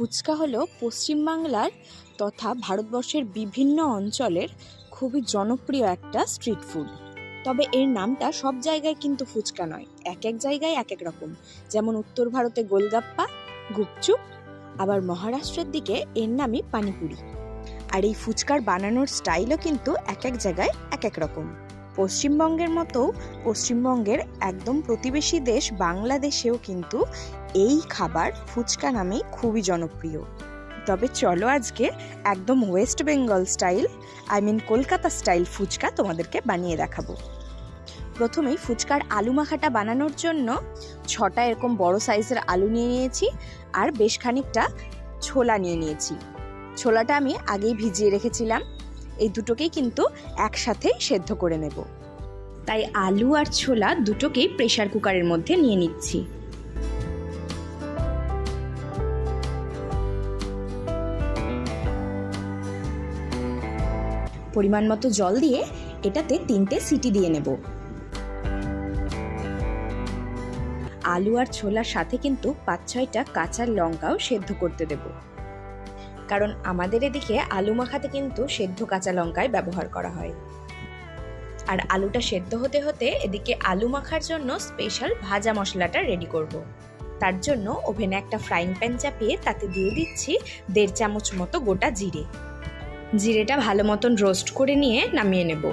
ফুচকা হলো পশ্চিমবাংলার তথা ভারতবর্ষের বিভিন্ন অঞ্চলের খুবই জনপ্রিয় একটা স্ট্রিট ফুড। তবে এর নামটা সব জায়গায় কিন্তু ফুচকা নয় এক এক জায়গায় এক এক রকম। যেমন উত্তর ভারতে গোলগাপ্পা, গুপচুপ, আবার মহারাষ্ট্রের দিকে এর নামই পানিপুরি। আর এই ফুচকার বানানোর স্টাইলও কিন্তু এক এক জায়গায় এক এক রকম। পশ্চিমবঙ্গের মতো পশ্চিমবঙ্গের একদম প্রতিবেশী দেশ বাংলাদেশেও কিন্তু এই খাবার ফুচকা নামেই খুবই জনপ্রিয়। তবে চলো আজকে একদম West Bengal style I mean Kolkata style fuchka তোমাদেরকে বানিয়ে দেখাবো। প্রথমেই ফুচকার আলু মাখাটা বানানোর জন্য ছটা এরকম বড় সাইজের আলু নিয়ে নিয়েছি আর বেশ খানিকটা ছোলা নিয়ে নিয়েছি। ছোলাটা আমি আগেই ভিজিয়ে রেখেছিলাম, এই দুটোকেই কিন্তু একসাথে সেদ্ধ করে নেব। তাই আলু আর ছোলা দুটোকেই প্রেশার কুকারের মধ্যে নিয়ে নিচ্ছি। পরিমাণ মতো জল দিয়ে এটাতে তিনটে সিটি দিয়ে নেব। আলু আর ছোলার সাথে কিন্তু পাঁচ ছয়টা কাঁচা লঙ্কাও সেদ্ধ করতে দেব। কারণ আমাদের এদিকে আলু মাখাতে কিন্তু সেদ্ধ কাঁচা লঙ্কায় ব্যবহার করা হয়। আর আলুটা সেদ্ধ হতে হতে এদিকে আলু মাখার জন্য স্পেশাল ভাজা মশলাটা রেডি করব। তার জন্য ওভেনে একটা ফ্রাইং প্যান চাপিয়ে তাতে দিয়ে দিচ্ছি দেড় চামচ মতো গোটা জিরে। জিরেটা ভালো মতন রোস্ট করে নিয়ে নামিয়ে নেব।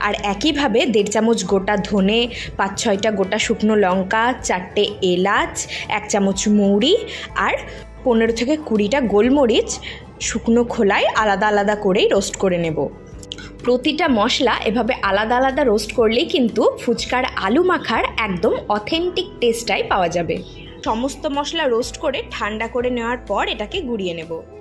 আর একইভাবে দেড় চামচ গোটা ধনে, পাঁচ ছয়টা গোটা শুকনো লঙ্কা, চারটে এলাচ, এক চামচ মৌরি আর পনেরো থেকে কুড়িটা গোলমরিচ শুকনো খোলায় আলাদা আলাদা করেই রোস্ট করে নেব। প্রতিটা মশলা এভাবে আলাদা আলাদা রোস্ট করলেই কিন্তু ফুচকার আলু মাখার একদম অথেন্টিক টেস্টটাই পাওয়া যাবে। সমস্ত মশলা রোস্ট করে ঠান্ডা করে নেওয়ার পর এটাকে গুঁড়িয়ে নেব।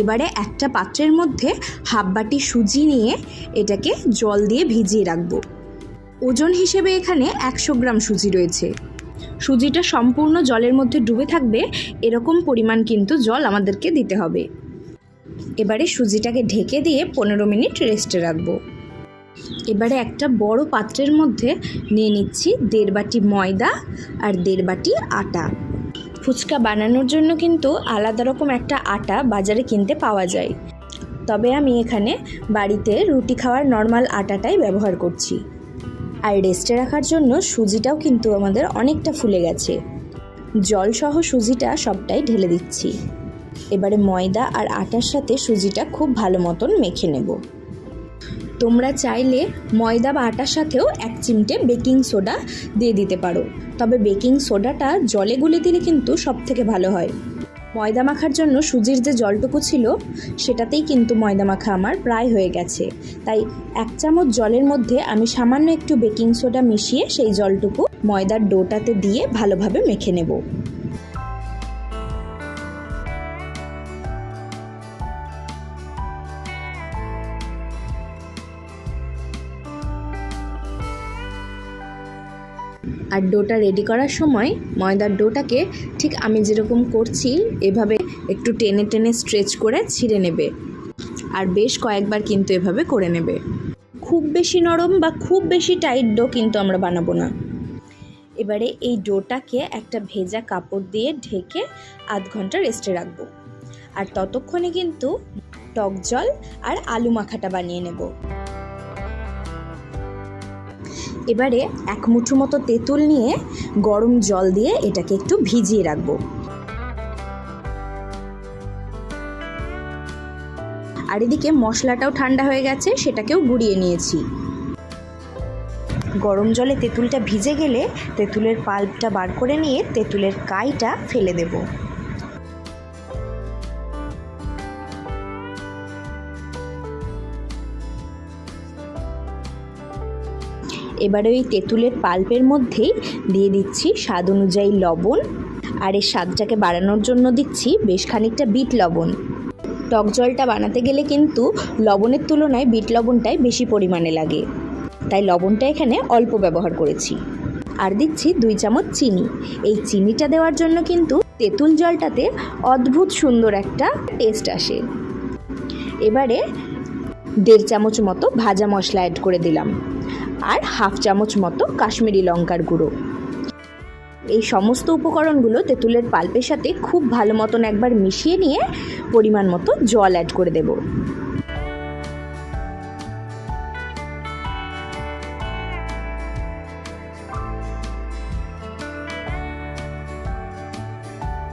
এবারে একটা পাত্রের মধ্যে হাফ বাটি সুজি নিয়ে এটাকে জল দিয়ে ভিজিয়ে রাখব। ওজন হিসেবে এখানে একশো গ্রাম সুজি রয়েছে। সুজিটা সম্পূর্ণ জলের মধ্যে ডুবে থাকবে, এরকম পরিমাণ কিন্তু জল আমাদেরকে দিতে হবে। এবারে সুজিটাকে ঢেকে দিয়ে পনেরো মিনিট রেস্টে রাখব। এবারে একটা বড় পাত্রের মধ্যে নিয়ে নিচ্ছি দেড় বাটি ময়দা আর দেড় বাটি আটা। ফুচকা বানানোর জন্য কিন্তু আলাদা রকম একটা আটা বাজারে কিনতে পাওয়া যায়। তবে আমি এখানে বাড়িতে রুটি খাওয়ার নর্মাল আটাটাই ব্যবহার করছি। আর রেস্টে রাখার জন্য সুজিটাও কিন্তু আমাদের অনেকটা ফুলে গেছে। জলসহ সুজিটা সবটাই ঢেলে দিচ্ছি। এবারে ময়দা আর আটার সাথে সুজিটা খুব ভালো মতন মেখে নেব। তোমরা চাইলে ময়দা বা আটার সাথেও এক চিমটে বেকিং সোডা দিয়ে দিতে পারো। তবে বেকিং সোডাটা জলে গুলে দিলে কিন্তু সব থেকে ভালো হয়। ময়দা মাখার জন্য সুজির যে জলটুকু ছিল, সেটাতেই কিন্তু ময়দা মাখা আমার প্রায় হয়ে গেছে। তাই এক চামচ জলের মধ্যে আমি সামান্য একটু বেকিং সোডা মিশিয়ে সেই জলটুকু ময়দার ডোটাতে দিয়ে ভালোভাবে মেখে নেব। আর ডোটা রেডি করার সময় ময়দার ডোটাকে ঠিক আমি যেরকম করছি, এভাবে একটু টেনে টেনে স্ট্রেচ করে ছিঁড়ে নেবে। আর বেশ কয়েকবার কিন্তু এভাবে করে নেবে। খুব বেশি নরম বা খুব বেশি টাইট ডো কিন্তু আমরা বানাবো না। এবারে এই ডোটাকে একটা ভেজা কাপড় দিয়ে ঢেকে আধ ঘণ্টা রেস্টে রাখব। আর ততক্ষণে কিন্তু টক জল আর আলু মাখাটা বানিয়ে নেব। এবারে এক মুঠো মতো তেঁতুল নিয়ে গরম জল দিয়ে এটাকে একটু ভিজিয়ে রাখব। আর এদিকে মশলাটাও ঠান্ডা হয়ে গেছে, সেটাকেও গুঁড়িয়ে নিয়েছি। গরম জলে তেঁতুলটা ভিজে গেলে তেঁতুলের পাল্পটা বার করে নিয়ে তেঁতুলের কাইটা ফেলে দেব। এবারে ওই তেঁতুলের পাল্পের মধ্যেই দিয়ে দিচ্ছি স্বাদ অনুযায়ী লবণ। আর এর স্বাদটাকে বাড়ানোর জন্য দিচ্ছি বেশ খানিকটা বিট লবণ। টক জলটা বানাতে গেলে কিন্তু লবণের তুলনায় বিট লবণটাই বেশি পরিমাণে লাগে। তাই লবণটা এখানে অল্প ব্যবহার করেছি। আর দিচ্ছি দুই চামচ চিনি। এই চিনিটা দেওয়ার জন্য কিন্তু তেঁতুল জলটাতে অদ্ভুত সুন্দর একটা টেস্ট আসে। এবারে দেড় চামচ মতো ভাজা মশলা অ্যাড করে দিলাম। আর হাফ চামচ মতো কাশ্মীরি লঙ্কার গুঁড়ো। এই সমস্ত উপকরণগুলো তেঁতুলের পাল্পের সাথে খুব ভালো মতন একবার মিশিয়ে নিয়ে পরিমাণ মতো জল অ্যাড করে দেব।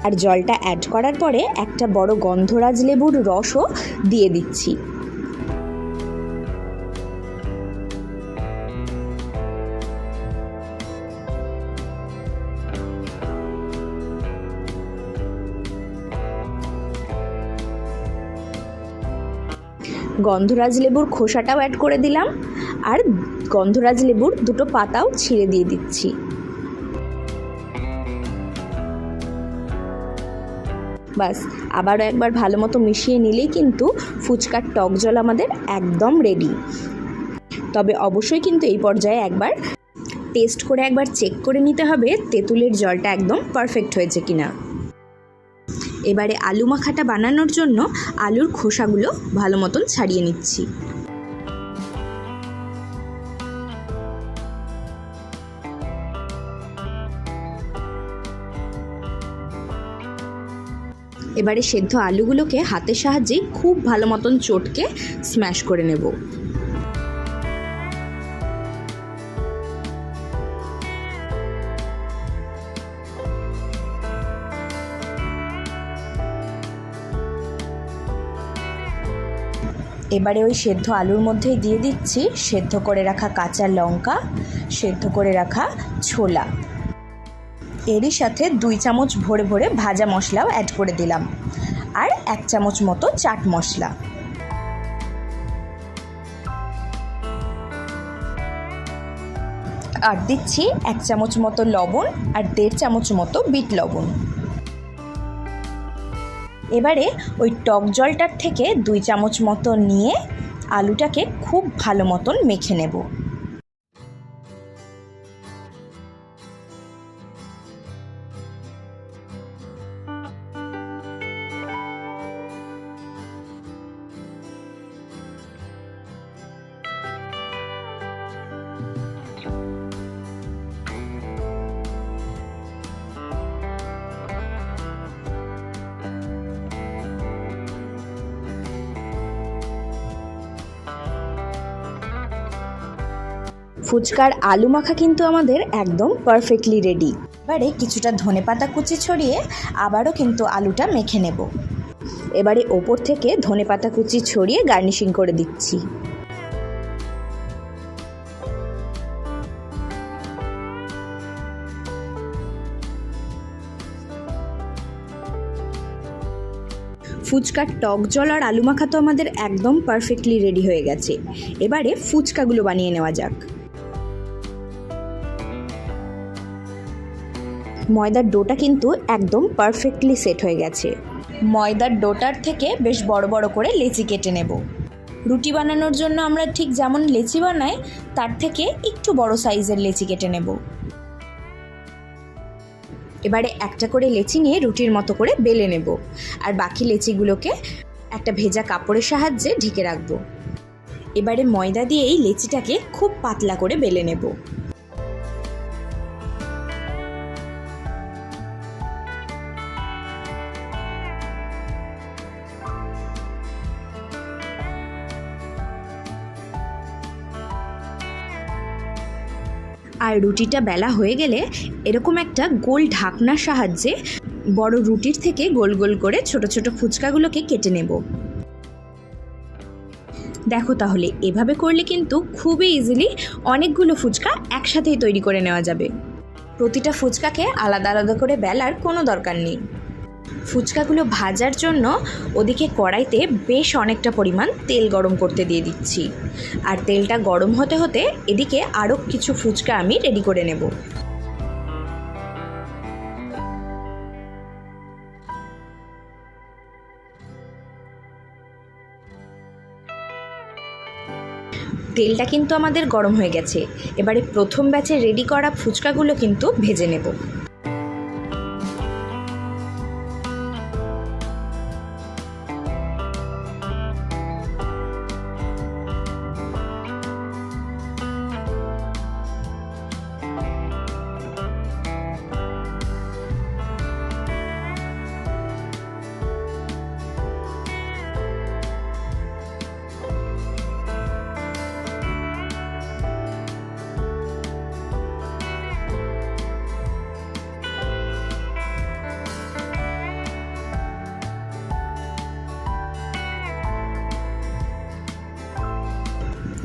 আর জলটা অ্যাড করার পরে একটা বড় গন্ধরাজ লেবুর রসও দিয়ে দিচ্ছি। গন্ধরাজ লেবুর খোসাটাও অ্যাড করে দিলাম। আর গন্ধরাজ লেবুর দুটো পাতাও ছিঁড়ে দিয়ে দিচ্ছি। বাস, আবারও একবার ভালো মতো মিশিয়ে নিলেই কিন্তু ফুচকার টক জল আমাদের একদম রেডি তবে অবশ্যই কিন্তু এই পর্যায়ে একবার টেস্ট করে একবার চেক করে নিতে হবে, তেঁতুলের জলটা একদম পারফেক্ট হয়েছে কিনা। এবারে আলু মাখাটা বানানোর জন্য আলুর খোসাগুলো ভালো মতন ছাড়িয়ে নিচ্ছি। এবারে সেদ্ধ আলুগুলোকে হাতের সাহায্যে খুব ভালো মতন চটকে স্ম্যাশ করে নেব। এবারে ওই সেদ্ধ আলুর মধ্যেই দিয়ে দিচ্ছি। সেদ্ধ করে রাখা কাঁচা লঙ্কা, সেদ্ধ করে রাখা ছোলা। এরই সাথে দুই চামচ ভরে ভরে ভাজা মশলাও অ্যাড করে দিলাম। আর এক চামচ মতো চাট মশলা। আর দিচ্ছি এক চামচ মতো লবণ আর দেড় চামচ মতো বিট লবণ। এবারে ওই টক জলটার থেকে দুই চামচ মতো নিয়ে আলুটাকে খুব ভালো মতন মেখে নেব। ফুচকার আলু মাখা কিন্তু আমাদের একদম পারফেক্টলি রেডি এবারে কিছুটা ধনেপাতা কুচি ছড়িয়ে আবারও কিন্তু আলুটা মেখে নেব। এবারে ওপর থেকে ধনেপাতা কুচি ছড়িয়ে গার্নিশিং করে দিচ্ছি। ফুচকার টক জল আর আলু মাখা তো আমাদের একদম পারফেক্টলি রেডি হয়ে গেছে। এবারে ফুচকাগুলো বানিয়ে নেওয়া যাক। ময়দার ডোটা কিন্তু একদম পারফেক্টলি সেট হয়ে গেছে। ময়দার ডোটার থেকে বেশ বড় বড় করে লেচি কেটে নেব। রুটি বানানোর জন্য আমরা ঠিক যেমন লেচি বানাই, তার থেকে একটু বড় সাইজের লেচি কেটে নেব। এবারে একটা করে লেচি নিয়ে রুটির মতো করে বেলে নেব। আর বাকি লেচিগুলোকে একটা ভেজা কাপড়ের সাহায্যে ঢেকে রাখব। এবারে ময়দা দিয়ে এই লেচিটাকে খুব পাতলা করে বেলে নেব। আর রুটিটা বেলা হয়ে গেলে এরকম একটা গোল ঢাকনার সাহায্যে বড় রুটির থেকে গোল গোল করে ছোট ছোট ফুচকাগুলোকে কেটে নেব। দেখো তাহলে, এভাবে করলে কিন্তু খুবই ইজিলি অনেকগুলো ফুচকা একসাথেই তৈরি করে নেওয়া যাবে। প্রতিটা ফুচকাকে আলাদা আলাদা করে বেলার কোনো দরকার নেই। ফুচকাগুলো ভাজার জন্য ওদিকে কড়াইতে বেশ অনেকটা পরিমাণ তেল গরম করতে দিয়ে দিচ্ছি। আর তেলটা গরম হতে হতে এদিকে আরও কিছু ফুচকা আমি রেডি করে নেব। তেলটা কিন্তু আমাদের গরম হয়ে গেছে। এবারে প্রথম ব্যাচে রেডি করা ফুচকাগুলো কিন্তু ভেজে নেব।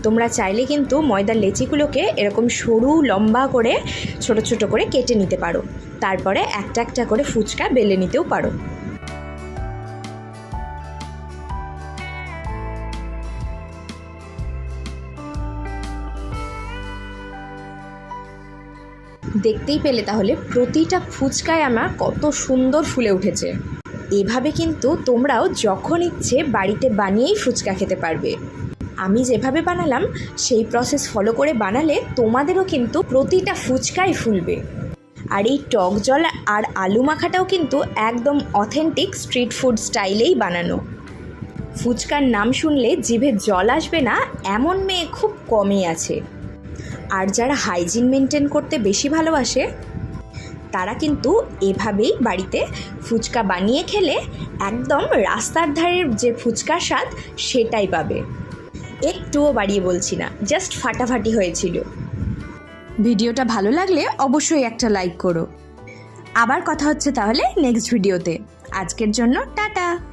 তোমরা চাইলে কিন্তু ময়দার লেচিগুলোকে এরকম সরু, লম্বা করে, ছোট ছোট করে কেটে নিতে পারো। তারপরে একটা একটা করে ফুচকা বেলে নিতেও পারো। দেখতেই পেলে তাহলে প্রতিটা ফুচকায় আমার কত সুন্দর ফুলে উঠেছে। এভাবে কিন্তু তোমরাও যখন ইচ্ছে বাড়িতে বানিয়েই ফুচকা খেতে পারবে। আমি যেভাবে বানালাম, সেই প্রসেস ফলো করে বানালে তোমাদেরও কিন্তু প্রতিটা ফুচকাই ফুলবে। আর এই টক জল আর আলু মাখাটাও কিন্তু একদম অথেন্টিক স্ট্রিট ফুড স্টাইলেই বানানো। ফুচকার নাম শুনলে জিভে জল আসবে না, এমন মেয়ে খুব কমই আছে। আর যারা হাইজিন মেনটেন করতে বেশি ভালোবাসে, তারা কিন্তু এভাবেই বাড়িতে ফুচকা বানিয়ে খেলে একদম রাস্তার ধারের যে ফুচকার স্বাদ, সেটাই পাবে। একটুও বাড়িয়ে বলছি না জাস্ট ফাটাফাটি হয়েছিল। ভিডিওটা ভালো লাগলে অবশ্যই একটা লাইক করো। আবার কথা হচ্ছে তাহলে নেক্সট ভিডিওতে আজকের জন্য টাটা।